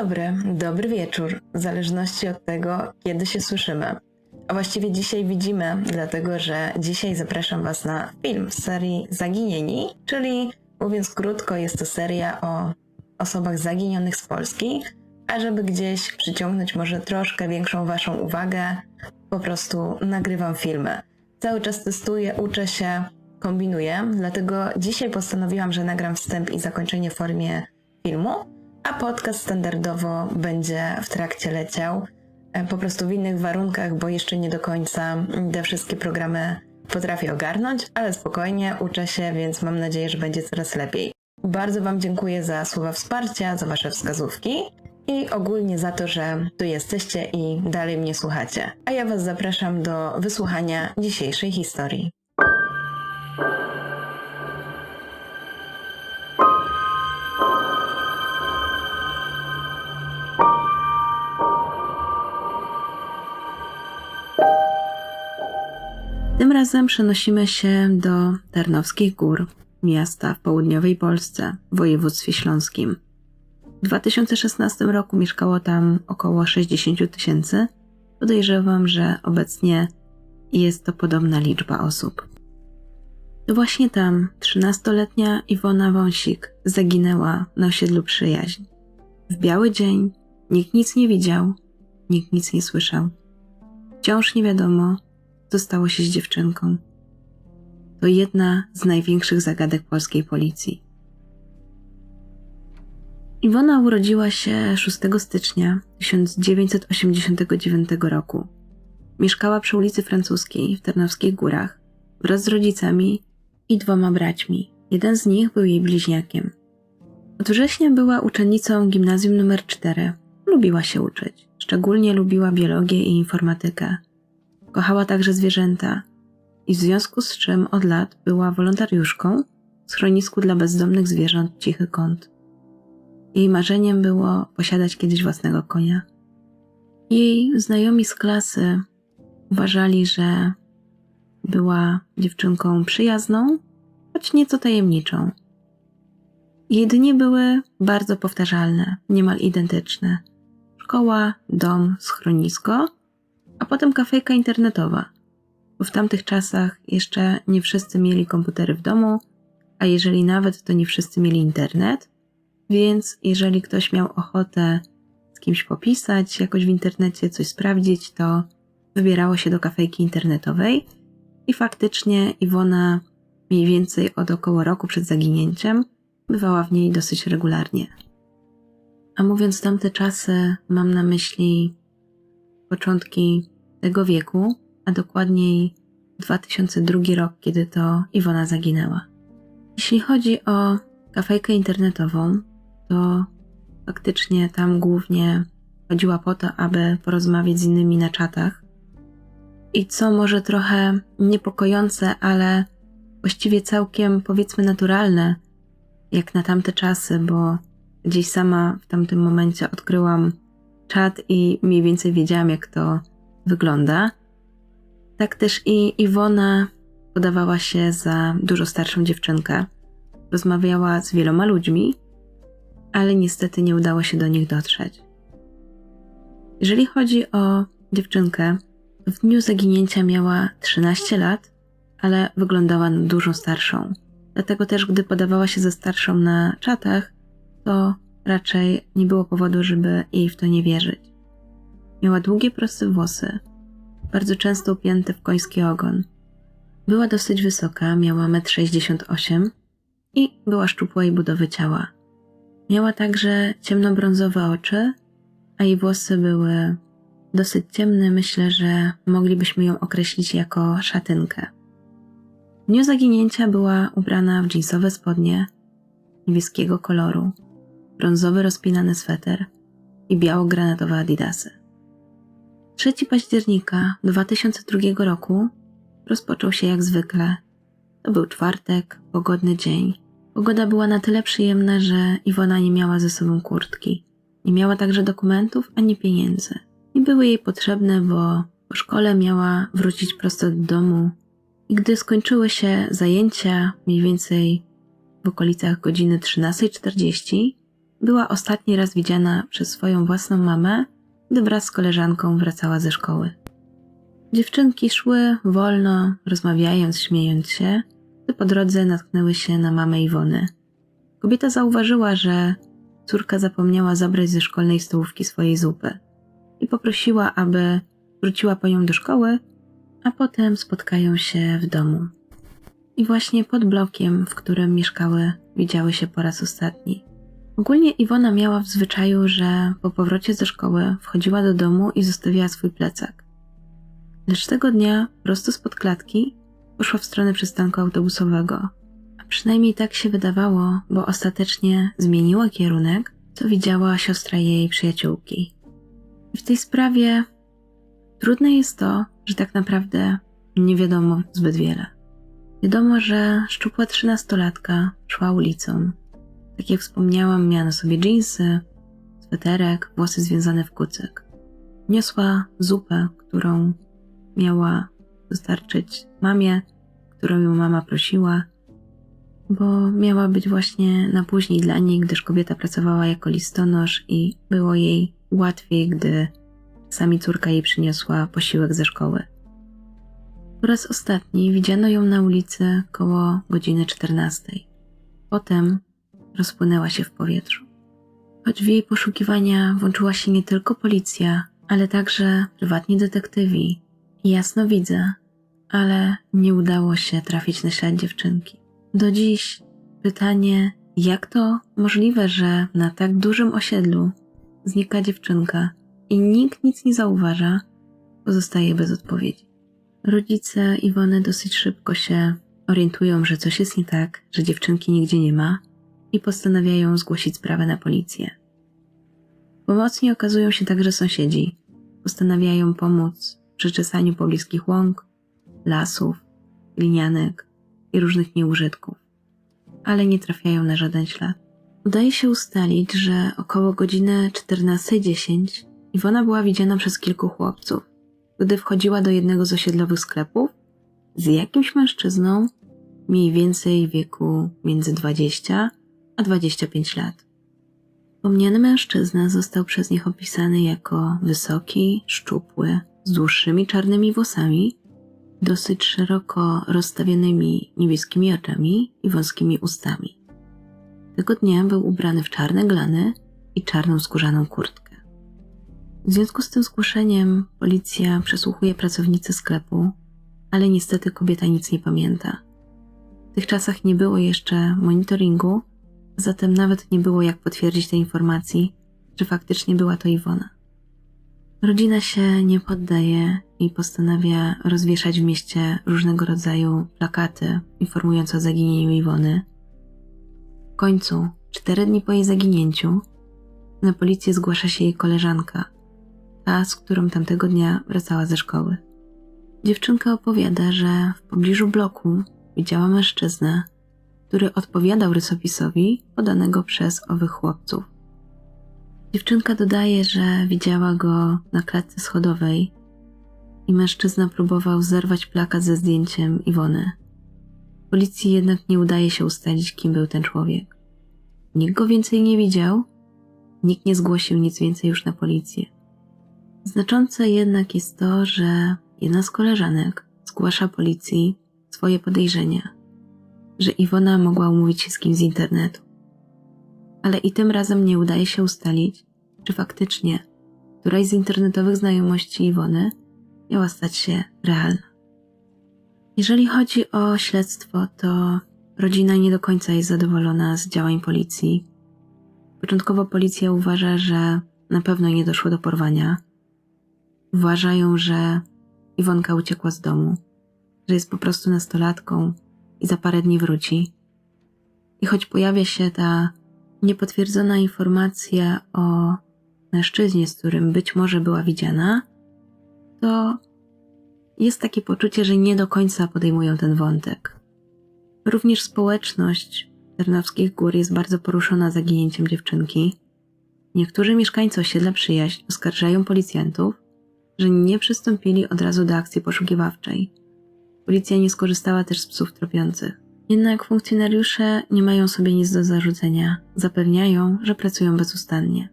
dobry, dobry wieczór, w zależności od tego, kiedy się słyszymy. A właściwie dzisiaj widzimy, dlatego że dzisiaj zapraszam Was na film z serii Zaginieni, czyli mówiąc krótko, jest to seria o osobach zaginionych z Polski, a żeby gdzieś przyciągnąć może troszkę większą Waszą uwagę, po prostu nagrywam filmy. Cały czas testuję, uczę się, kombinuję, dlatego dzisiaj postanowiłam, że nagram wstęp i zakończenie w formie filmu, a podcast standardowo będzie w trakcie leciał. e, Po prostu w innych warunkach, bo jeszcze nie do końca te wszystkie programy potrafię ogarnąć, ale spokojnie uczę się, więc mam nadzieję, że będzie coraz lepiej. Bardzo Wam dziękuję za słowa wsparcia, za Wasze wskazówki i ogólnie za to, że tu jesteście i dalej mnie słuchacie. A ja Was zapraszam do wysłuchania dzisiejszej historii. Razem przenosimy się do Tarnowskich Gór, miasta w południowej Polsce, w województwie śląskim. W 2016 roku mieszkało tam około 60 tysięcy. Podejrzewam, że obecnie jest to podobna liczba osób. To właśnie tam 13-letnia Iwona Wąsik zaginęła na osiedlu Przyjaźń. W biały dzień nikt nic nie widział, nikt nic nie słyszał. Wciąż nie wiadomo, co stało się z dziewczynką. To jedna z największych zagadek polskiej policji. Iwona urodziła się 6 stycznia 1989 roku. Mieszkała przy ulicy Francuskiej w Tarnowskich Górach wraz z rodzicami i dwoma braćmi. Jeden z nich był jej bliźniakiem. Od września była uczennicą gimnazjum numer 4. Lubiła się uczyć. Szczególnie lubiła biologię i informatykę. Kochała także zwierzęta i w związku z czym od lat była wolontariuszką w schronisku dla bezdomnych zwierząt Cichy Kąt. Jej marzeniem było posiadać kiedyś własnego konia. Jej znajomi z klasy uważali, że była dziewczynką przyjazną, choć nieco tajemniczą. Jej dni były bardzo powtarzalne, niemal identyczne. Szkoła, dom, schronisko, a potem kafejka internetowa, bo w tamtych czasach jeszcze nie wszyscy mieli komputery w domu, a jeżeli nawet, to nie wszyscy mieli internet, więc jeżeli ktoś miał ochotę z kimś popisać, jakoś w internecie coś sprawdzić, to wybierało się do kafejki internetowej i faktycznie Iwona mniej więcej od około roku przed zaginięciem bywała w niej dosyć regularnie. A mówiąc tamte czasy, mam na myśli początki tego wieku, a dokładniej 2002 rok, kiedy to Iwona zaginęła. Jeśli chodzi o kafejkę internetową, to faktycznie tam głównie chodziła po to, aby porozmawiać z innymi na czatach. I co może trochę niepokojące, ale właściwie całkiem powiedzmy naturalne, jak na tamte czasy, bo gdzieś sama w tamtym momencie odkryłam czat i mniej więcej wiedziałam, jak to wygląda. Tak też i Iwona podawała się za dużo starszą dziewczynkę. Rozmawiała z wieloma ludźmi, ale niestety nie udało się do nich dotrzeć. Jeżeli chodzi o dziewczynkę, w dniu zaginięcia miała 13 lat, ale wyglądała na dużo starszą. Dlatego też, gdy podawała się za starszą na czatach, to raczej nie było powodu, żeby jej w to nie wierzyć. Miała długie, proste włosy, bardzo często upięte w koński ogon. Była dosyć wysoka, miała 1,68 m i była szczupłej budowy ciała. Miała także ciemnobrązowe oczy, a jej włosy były dosyć ciemne. Myślę, że moglibyśmy ją określić jako szatynkę. W dniu zaginięcia była ubrana w dżinsowe spodnie niebieskiego koloru, brązowy rozpinany sweter i biało-granatowe adidasy. 3 października 2002 roku rozpoczął się jak zwykle. To był czwartek, pogodny dzień. Pogoda była na tyle przyjemna, że Iwona nie miała ze sobą kurtki. Nie miała także dokumentów ani pieniędzy. Nie były jej potrzebne, bo po szkole miała wrócić prosto do domu. I gdy skończyły się zajęcia, mniej więcej w okolicach godziny 13.40, była ostatni raz widziana przez swoją własną mamę, gdy wraz z koleżanką wracała ze szkoły. Dziewczynki szły wolno, rozmawiając, śmiejąc się, gdy po drodze natknęły się na mamę Iwony. Kobieta zauważyła, że córka zapomniała zabrać ze szkolnej stołówki swojej zupy i poprosiła, aby wróciła po nią do szkoły, a potem spotkają się w domu. I właśnie pod blokiem, w którym mieszkały, widziały się po raz ostatni. Ogólnie Iwona miała w zwyczaju, że po powrocie ze szkoły wchodziła do domu i zostawiała swój plecak. Lecz tego dnia, prosto spod klatki, poszła w stronę przystanku autobusowego. A przynajmniej tak się wydawało, bo ostatecznie zmieniła kierunek, co widziała siostra jej przyjaciółki. W tej sprawie trudne jest to, że tak naprawdę nie wiadomo zbyt wiele. Wiadomo, że szczupła trzynastolatka szła ulicą. Tak jak wspomniałam, miała na sobie dżinsy, sweterek, włosy związane w kucyk. Niosła zupę, którą miała dostarczyć mamie, którą ją mama prosiła, bo miała być właśnie na później dla niej, gdyż kobieta pracowała jako listonosz i było jej łatwiej, gdy sami córka jej przyniosła posiłek ze szkoły. Po raz ostatni widziano ją na ulicy koło godziny 14. Potem rozpłynęła się w powietrzu. Choć w jej poszukiwania włączyła się nie tylko policja, ale także prywatni detektywi i jasno widzę, ale nie udało się trafić na ślad dziewczynki. Do dziś pytanie, jak to możliwe, że na tak dużym osiedlu znika dziewczynka i nikt nic nie zauważa, pozostaje bez odpowiedzi. Rodzice Iwony dosyć szybko się orientują, że coś jest nie tak, że dziewczynki nigdzie nie ma i postanawiają zgłosić sprawę na policję. Pomocni okazują się także sąsiedzi. Postanawiają pomóc w przeczesaniu pobliskich łąk, lasów, glinianek i różnych nieużytków, ale nie trafiają na żaden ślad. Udaje się ustalić, że około godziny 14.10 Iwona była widziana przez kilku chłopców, gdy wchodziła do jednego z osiedlowych sklepów z jakimś mężczyzną mniej więcej wieku między 20 a 25 lat. Wspomniany mężczyzna został przez nich opisany jako wysoki, szczupły, z dłuższymi czarnymi włosami, dosyć szeroko rozstawionymi niebieskimi oczami i wąskimi ustami. Tego dnia był ubrany w czarne glany i czarną skórzaną kurtkę. W związku z tym zgłoszeniem policja przesłuchuje pracownicę sklepu, ale niestety kobieta nic nie pamięta. W tych czasach nie było jeszcze monitoringu, zatem nawet nie było jak potwierdzić tej informacji, że faktycznie była to Iwona. Rodzina się nie poddaje i postanawia rozwieszać w mieście różnego rodzaju plakaty informujące o zaginieniu Iwony. W końcu, cztery dni po jej zaginięciu, na policję zgłasza się jej koleżanka, ta, z którą tamtego dnia wracała ze szkoły. Dziewczynka opowiada, że w pobliżu bloku widziała mężczyznę, który odpowiadał rysopisowi podanego przez owych chłopców. Dziewczynka dodaje, że widziała go na klatce schodowej i mężczyzna próbował zerwać plakat ze zdjęciem Iwony. Policji jednak nie udaje się ustalić, kim był ten człowiek. Nikt go więcej nie widział, nikt nie zgłosił nic więcej już na policję. Znaczące jednak jest to, że jedna z koleżanek zgłasza policji swoje podejrzenia, że Iwona mogła umówić się z kimś z internetu. Ale i tym razem nie udaje się ustalić, czy faktycznie któraś z internetowych znajomości Iwony miała stać się realna. Jeżeli chodzi o śledztwo, to rodzina nie do końca jest zadowolona z działań policji. Początkowo policja uważa, że na pewno nie doszło do porwania, Uważają, że Iwonka uciekła z domu, że jest po prostu nastolatką i za parę dni wróci. I choć pojawia się ta niepotwierdzona informacja o mężczyźnie, z którym być może była widziana, to jest takie poczucie, że nie do końca podejmują ten wątek. Również społeczność Ternowskich Gór jest bardzo poruszona zaginięciem dziewczynki. Niektórzy mieszkańcy osiedla Przyjaźń oskarżają policjantów, że nie przystąpili od razu do akcji poszukiwawczej. Policja nie skorzystała też z psów tropiących. Jednak funkcjonariusze nie mają sobie nic do zarzucenia. Zapewniają, że pracują bezustannie.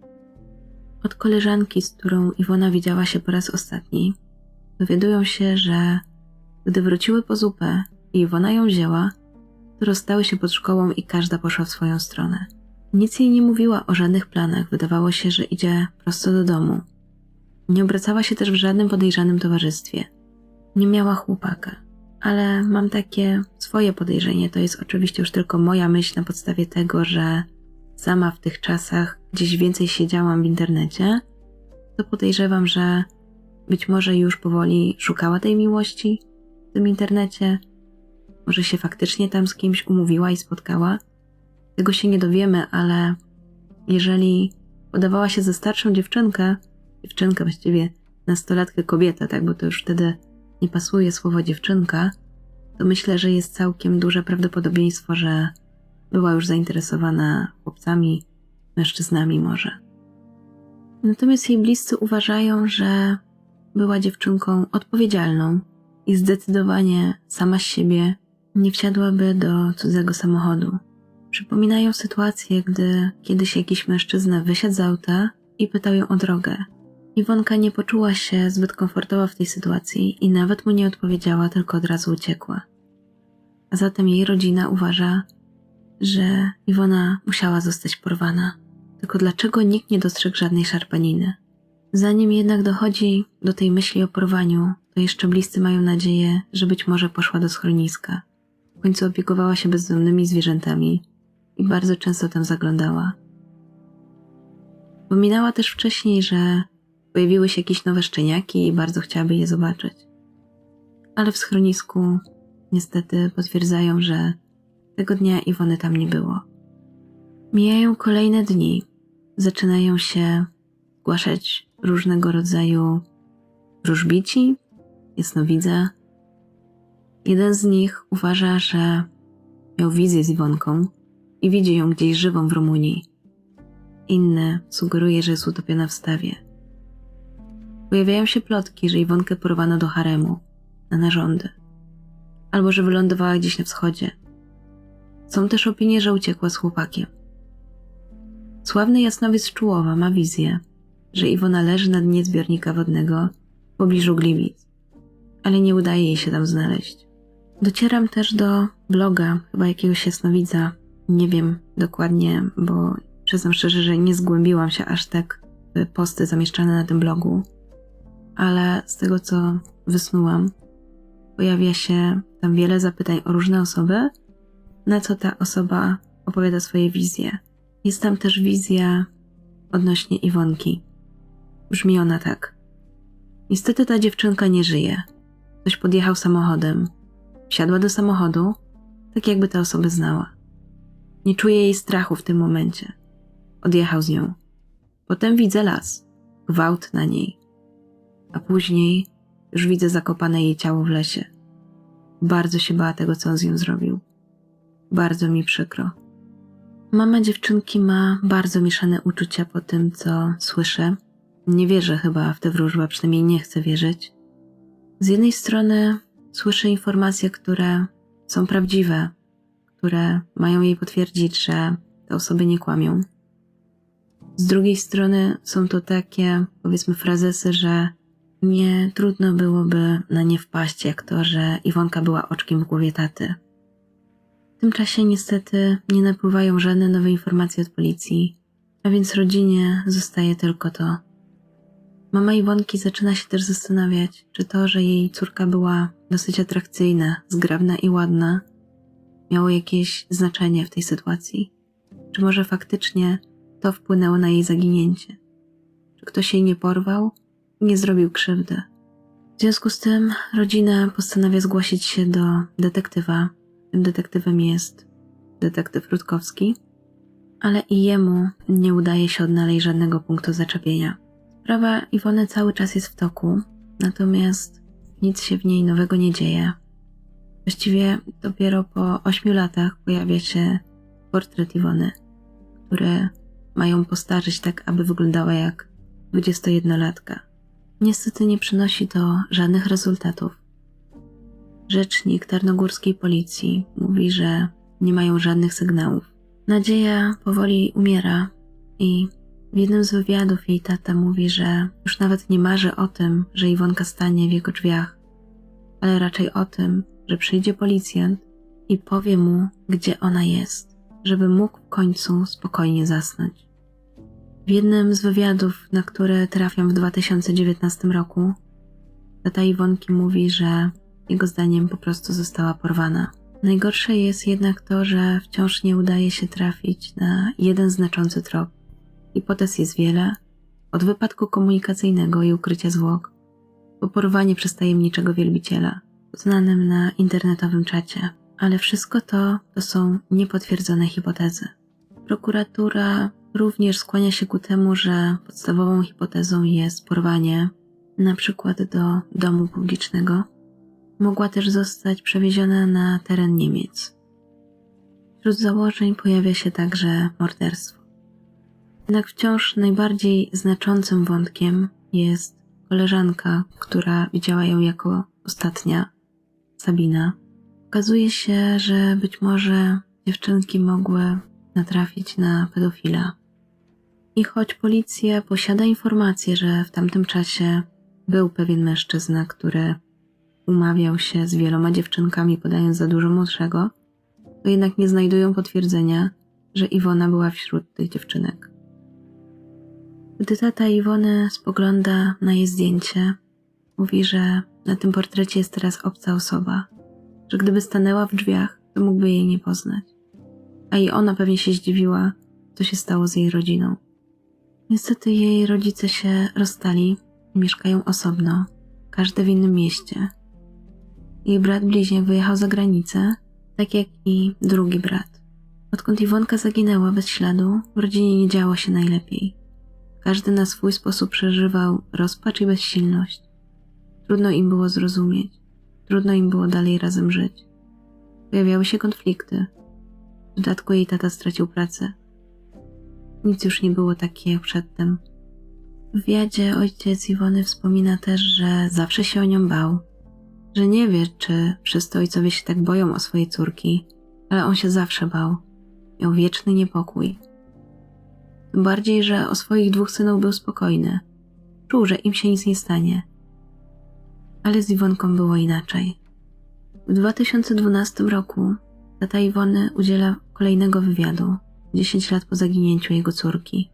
Od koleżanki, z którą Iwona widziała się po raz ostatni, dowiadują się, że gdy wróciły po zupę i Iwona ją wzięła, to rozstały się pod szkołą i każda poszła w swoją stronę. Nic jej nie mówiła o żadnych planach, wydawało się, że idzie prosto do domu. Nie obracała się też w żadnym podejrzanym towarzystwie. Nie miała chłopaka, ale mam takie swoje podejrzenie. To jest oczywiście już tylko moja myśl na podstawie tego, że sama w tych czasach gdzieś więcej siedziałam w internecie, to podejrzewam, że być może już powoli szukała tej miłości w tym internecie, może się faktycznie tam z kimś umówiła i spotkała. Tego się nie dowiemy, ale jeżeli podawała się za starszą dziewczynkę, dziewczynkę właściwie nastolatkę kobietę, tak, bo to już wtedy nie pasuje słowo dziewczynka, to myślę, że jest całkiem duże prawdopodobieństwo, że była już zainteresowana chłopcami, mężczyznami może. Natomiast jej bliscy uważają, że była dziewczynką odpowiedzialną i zdecydowanie sama z siebie nie wsiadłaby do cudzego samochodu. Przypominają sytuację, gdy kiedyś jakiś mężczyzna wysiadł z auta i pytał ją o drogę. Iwonka nie poczuła się zbyt komfortowo w tej sytuacji i nawet mu nie odpowiedziała, tylko od razu uciekła. A zatem jej rodzina uważa, że Iwona musiała zostać porwana. Tylko dlaczego nikt nie dostrzegł żadnej szarpaniny? Zanim jednak dochodzi do tej myśli o porwaniu, to jeszcze bliscy mają nadzieję, że być może poszła do schroniska. W końcu opiekowała się bezdomnymi zwierzętami i bardzo często tam zaglądała. Wspominała też wcześniej, że pojawiły się jakieś nowe szczeniaki i bardzo chciałaby je zobaczyć. Ale w schronisku niestety potwierdzają, że tego dnia Iwony tam nie było. Mijają kolejne dni. Zaczynają się zgłaszać różnego rodzaju wróżbici, jasnowidze. Jeden z nich uważa, że miał wizję z Iwonką i widzi ją gdzieś żywą w Rumunii. Inny sugeruje, że jest utopiona w stawie. Pojawiają się plotki, że Iwonkę porwano do haremu, na narządy, albo że wylądowała gdzieś na wschodzie. Są też opinie, że uciekła z chłopakiem. Sławny jasnowiec Czułowa ma wizję, że Iwona leży na dnie zbiornika wodnego w pobliżu Gliwic, ale nie udaje jej się tam znaleźć. Docieram też do bloga chyba jakiegoś jasnowidza, nie wiem dokładnie, bo przyznam szczerze, że nie zgłębiłam się aż tak w posty zamieszczane na tym blogu, ale z tego co wysnułam, pojawia się tam wiele zapytań o różne osoby, na co ta osoba opowiada swoje wizje. Jest tam też wizja odnośnie Iwonki. Brzmi ona tak. Niestety ta dziewczynka nie żyje. Ktoś podjechał samochodem. Wsiadła do samochodu, tak jakby tę osobę znała. Nie czuję jej strachu w tym momencie. Odjechał z nią. Potem widzę las, gwałt na niej. A później już widzę zakopane jej ciało w lesie. Bardzo się bała tego, co on z nią zrobił. Bardzo mi przykro. Mama dziewczynki ma bardzo mieszane uczucia po tym, co słyszę. Nie wierzę chyba w te wróżby, a przynajmniej nie chcę wierzyć. Z jednej strony słyszę informacje, które są prawdziwe, które mają jej potwierdzić, że te osoby nie kłamią. Z drugiej strony są to takie, powiedzmy, frazesy, że nie trudno byłoby na nie wpaść, jak to, że Iwonka była oczkiem w głowie taty. W tym czasie niestety nie napływają żadne nowe informacje od policji, a więc rodzinie zostaje tylko to. Mama Iwonki zaczyna się też zastanawiać, czy to, że jej córka była dosyć atrakcyjna, zgrabna i ładna, miało jakieś znaczenie w tej sytuacji. Czy może faktycznie to wpłynęło na jej zaginięcie? Czy ktoś jej nie porwał nie zrobił krzywdy? W związku z tym rodzina postanawia zgłosić się do detektywa. Tym detektywem jest detektyw Rutkowski, ale i jemu nie udaje się odnaleźć żadnego punktu zaczepienia. Sprawa Iwony cały czas jest w toku, natomiast nic się w niej nowego nie dzieje. Właściwie dopiero po ośmiu latach pojawia się portret Iwony, który mają postarzyć tak, aby wyglądała jak 21-latka. Niestety nie przynosi to żadnych rezultatów. Rzecznik tarnogórskiej policji mówi, że nie mają żadnych sygnałów. Nadzieja powoli umiera i w jednym z wywiadów jej tata mówi, że już nawet nie marzy o tym, że Iwonka stanie w jego drzwiach, ale raczej o tym, że przyjdzie policjant i powie mu, gdzie ona jest, żeby mógł w końcu spokojnie zasnąć. W jednym z wywiadów, na które trafiam w 2019 roku, tata Iwonki mówi, że jego zdaniem po prostu została porwana. Najgorsze jest jednak to, że wciąż nie udaje się trafić na jeden znaczący trop. Hipotez jest wiele, od wypadku komunikacyjnego i ukrycia zwłok, po porwanie przez tajemniczego wielbiciela, znanym na internetowym czacie. Ale wszystko to to są niepotwierdzone hipotezy. Prokuratura również skłania się ku temu, że podstawową hipotezą jest porwanie, przykład do domu publicznego. Mogła też zostać przewieziona na teren Niemiec. Wśród założeń pojawia się także morderstwo. Jednak wciąż najbardziej znaczącym wątkiem jest koleżanka, która widziała ją jako ostatnia, Sabina. Okazuje się, że być może dziewczynki mogły natrafić na pedofila. I choć policja posiada informację, że w tamtym czasie był pewien mężczyzna, który umawiał się z wieloma dziewczynkami, podając za dużo młodszego, to jednak nie znajdują potwierdzenia, że Iwona była wśród tych dziewczynek. Gdy tata Iwony spogląda na jej zdjęcie, mówi, że na tym portrecie jest teraz obca osoba, że gdyby stanęła w drzwiach, to mógłby jej nie poznać. A i ona pewnie się zdziwiła, co się stało z jej rodziną. Niestety jej rodzice się rozstali i mieszkają osobno, każdy w innym mieście. Jej brat bliźniak wyjechał za granicę, tak jak i drugi brat. Odkąd Iwonka zaginęła bez śladu, w rodzinie nie działo się najlepiej. Każdy na swój sposób przeżywał rozpacz i bezsilność. Trudno im było zrozumieć, trudno im było dalej razem żyć. Pojawiały się konflikty. W dodatku jej tata stracił pracę. Nic już nie było takie jak przedtem. W wywiadzie ojciec Iwony wspomina też, że zawsze się o nią bał, że nie wie, czy wszyscy ojcowie się tak boją o swojej córki, ale on się zawsze bał. Miał wieczny niepokój. Tym bardziej, że o swoich dwóch synów był spokojny. Czuł, że im się nic nie stanie. Ale z Iwonką było inaczej. W 2012 roku tata Iwony udziela kolejnego wywiadu, 10 lat po zaginięciu jego córki.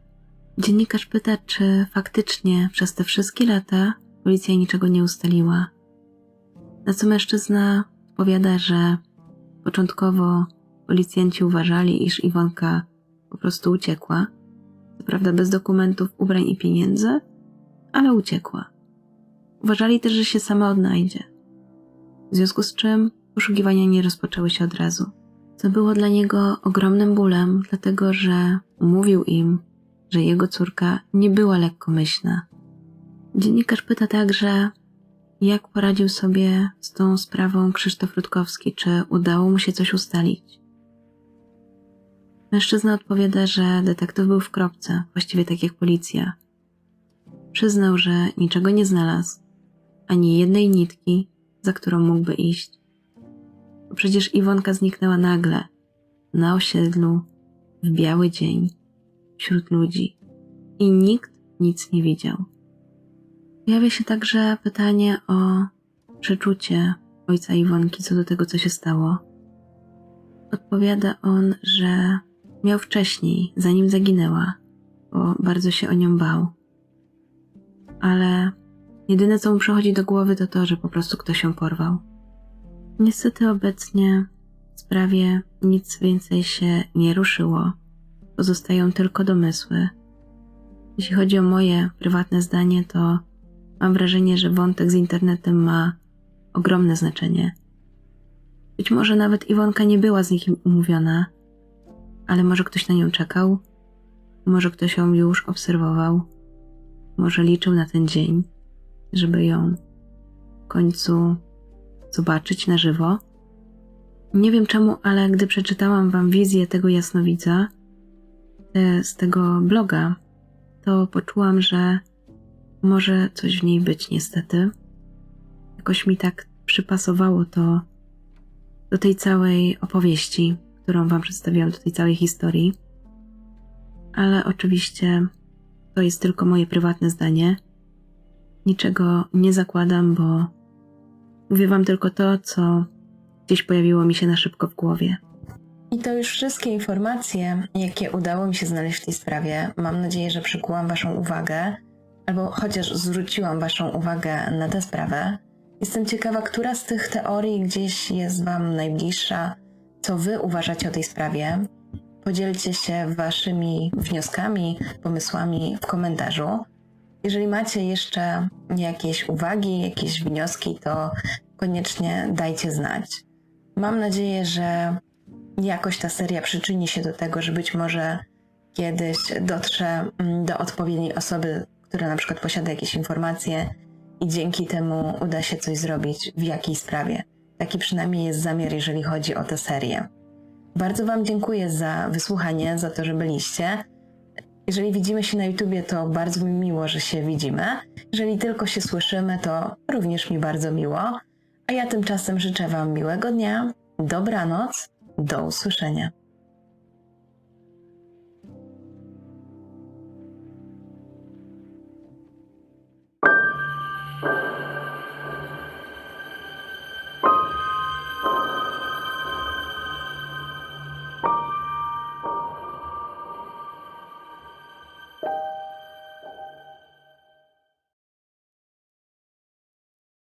Dziennikarz pyta, czy faktycznie przez te wszystkie lata policja niczego nie ustaliła. Na co mężczyzna powiada, że początkowo policjanci uważali, iż Iwonka po prostu uciekła, co prawda bez dokumentów, ubrań i pieniędzy, ale uciekła. Uważali też, że się sama odnajdzie. W związku z czym poszukiwania nie rozpoczęły się od razu. Co było dla niego ogromnym bólem, dlatego że mówił im, że jego córka nie była lekkomyślna. Dziennikarz pyta także, jak poradził sobie z tą sprawą Krzysztof Rutkowski, czy udało mu się coś ustalić. Mężczyzna odpowiada, że detektyw był w kropce, właściwie tak jak policja. Przyznał, że niczego nie znalazł, ani jednej nitki, za którą mógłby iść. Przecież Iwonka zniknęła nagle, na osiedlu, w biały dzień, wśród ludzi i nikt nic nie widział. Pojawia się także pytanie o przeczucie ojca Iwonki co do tego, co się stało. Odpowiada on, że miał wcześniej, zanim zaginęła, bo bardzo się o nią bał. Ale jedyne, co mu przychodzi do głowy, to to, że po prostu ktoś ją porwał. Niestety obecnie w sprawie nic więcej się nie ruszyło. Pozostają tylko domysły. Jeśli chodzi o moje prywatne zdanie, to mam wrażenie, że wątek z internetem ma ogromne znaczenie. Być może nawet Iwonka nie była z nikim umówiona, ale może ktoś na nią czekał, może ktoś ją już obserwował, może liczył na ten dzień, żeby ją w końcu zobaczyć na żywo. Nie wiem czemu, ale gdy przeczytałam wam wizję tego jasnowidza te, z tego bloga, to poczułam, że może coś w niej być niestety. Jakoś mi tak przypasowało to do tej całej opowieści, którą Wam przedstawiłam, do tej całej historii. Ale oczywiście to jest tylko moje prywatne zdanie. Niczego nie zakładam, bo mówię Wam tylko to, co gdzieś pojawiło mi się na szybko w głowie. I to już wszystkie informacje, jakie udało mi się znaleźć w tej sprawie. Mam nadzieję, że przykułam Waszą uwagę, albo chociaż zwróciłam Waszą uwagę na tę sprawę. Jestem ciekawa, która z tych teorii gdzieś jest Wam najbliższa, co Wy uważacie o tej sprawie. Podzielcie się Waszymi wnioskami, pomysłami w komentarzu. Jeżeli macie jeszcze jakieś uwagi, jakieś wnioski, to koniecznie dajcie znać. Mam nadzieję, że jakoś ta seria przyczyni się do tego, że być może kiedyś dotrze mm, do odpowiedniej osoby, która na przykład posiada jakieś informacje i dzięki temu uda się coś zrobić w jakiej sprawie. Taki przynajmniej jest zamiar, jeżeli chodzi o tę serię. Bardzo Wam dziękuję za wysłuchanie, za to, że byliście. Jeżeli widzimy się na YouTubie, to bardzo mi miło, że się widzimy. Jeżeli tylko się słyszymy, to również mi bardzo miło. A ja tymczasem życzę Wam miłego dnia, dobranoc, do usłyszenia.